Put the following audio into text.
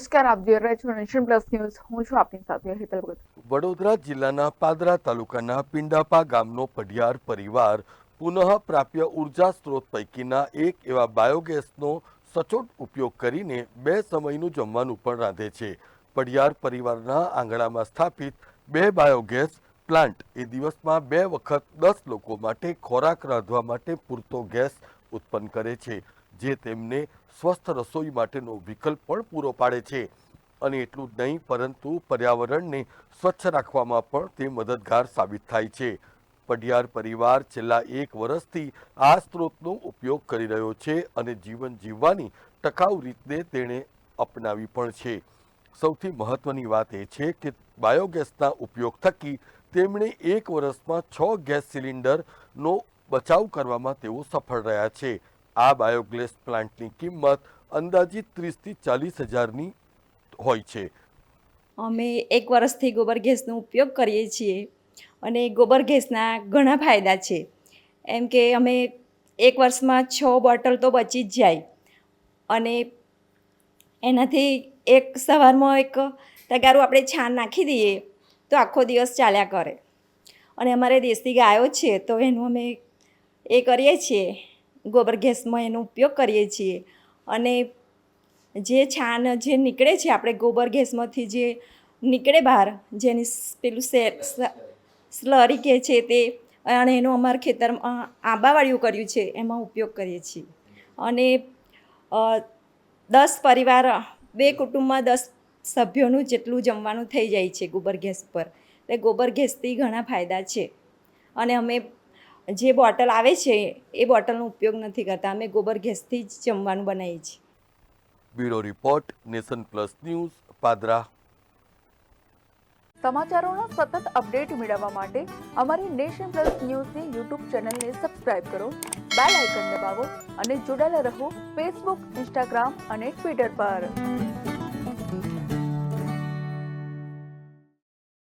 નમસ્કાર, આપ જોઈ રહ્યા છો નેશન પ્લસ ન્યૂઝ. હું છું આપની સાથે હેતલ ભગત. વડોદરા જિલ્લાના પાદરા તાલુકાના પિંડાપા ગામનો પઢિયાર પરિવાર પુનઃ પ્રાપ્ય ઊર્જા સ્ત્રોત પૈકીના એક એવા બાયોગેસનો સચોટ ઉપયોગ કરીને બે સમયનું જમવાનું પણ રાંધે છે. પઢિયાર પરિવારના આંગણામાં સ્થાપિત બે બાયોગેસ પ્લાન્ટ એ દિવસમાં બે વખત દસ લોકો માટે ખોરાક રાંધવા માટે પૂરતો ગેસ ઉત્પન્ન કરે છે. જે તેમને સ્વસ્થ રસોઈ માટેનો વિકલ્પ પણ પૂરો પાડે છે. અને એટલું જ નહીં, પરંતુ પર્યાવરણને સ્વચ્છ રાખવામાં પણ તે મદદગાર સાબિત થાય છે. પઢિયાર પરિવાર છેલ્લા એક વર્ષથી આ સ્ત્રોતનો ઉપયોગ કરી રહ્યો છે અને જીવન જીવવાની ટકાઉ રીતને તેણે અપનાવી પણ છે. સૌથી મહત્વની વાત એ છે કે બાયોગેસના ઉપયોગ થકી તેમણે એક વર્ષમાં છ ગેસ સિલિન્ડરનો બચાવ કરવામાં તેઓ સફળ રહ્યા છે. આ બાયોગેસ પ્લાન્ટની કિંમત અંદાજિત ત્રીસથી ચાલીસ હજારની હોય છે. અમે એક વર્ષથી ગોબર ગેસનો ઉપયોગ કરીએ છીએ અને ગોબર ગેસના ઘણા ફાયદા છે. એમ કે અમે એક વર્ષમાં છ બોટલ તો બચી જ જાય. અને એનાથી એક સવારમાં એક તગારું આપણે છાણ નાખી દઈએ તો આખો દિવસ ચાલ્યા કરે. અને અમારે દેશી ગાયો છે તો એનું અમે એ કરીએ છીએ. ગોબર ગેસમાં એનો ઉપયોગ કરીએ છીએ. અને જે છાણ જે નીકળે છે, આપણે ગોબર ગેસમાંથી જે નીકળે બહાર, જેની પેલું સે સ્લરી કહે છે તે, અને એનું અમારા ખેતરમાં આંબાવાળીઓ કર્યું છે, એમાં ઉપયોગ કરીએ છીએ. અને દસ પરિવાર, બે કુટુંબમાં દસ સભ્યોનું જેટલું જમવાનું થઈ જાય છે ગોબર ગેસ પર. એટલે ગોબર ગેસથી ઘણા ફાયદા છે. અને અમે જે બોટલ આવે છે એ બોટલનો ઉપયોગ નથી કરતા. અમે ગોબર ગેસથી જ જમવાનું બનાવીએ છીએ. Bureau report Nation Plus News Padra. સમાચારોનો સતત અપડેટ મેળવવા માટે અમારી નેશન પ્લસ ન્યૂઝની યુટ્યુબ ચેનલને સબસ્ક્રાઇબ કરો બેલ આઇકન દબાવો અને જોડાયેલા રહો ફેસબુક ઇન્સ્ટાગ્રામ અને ટ્વિટર પર.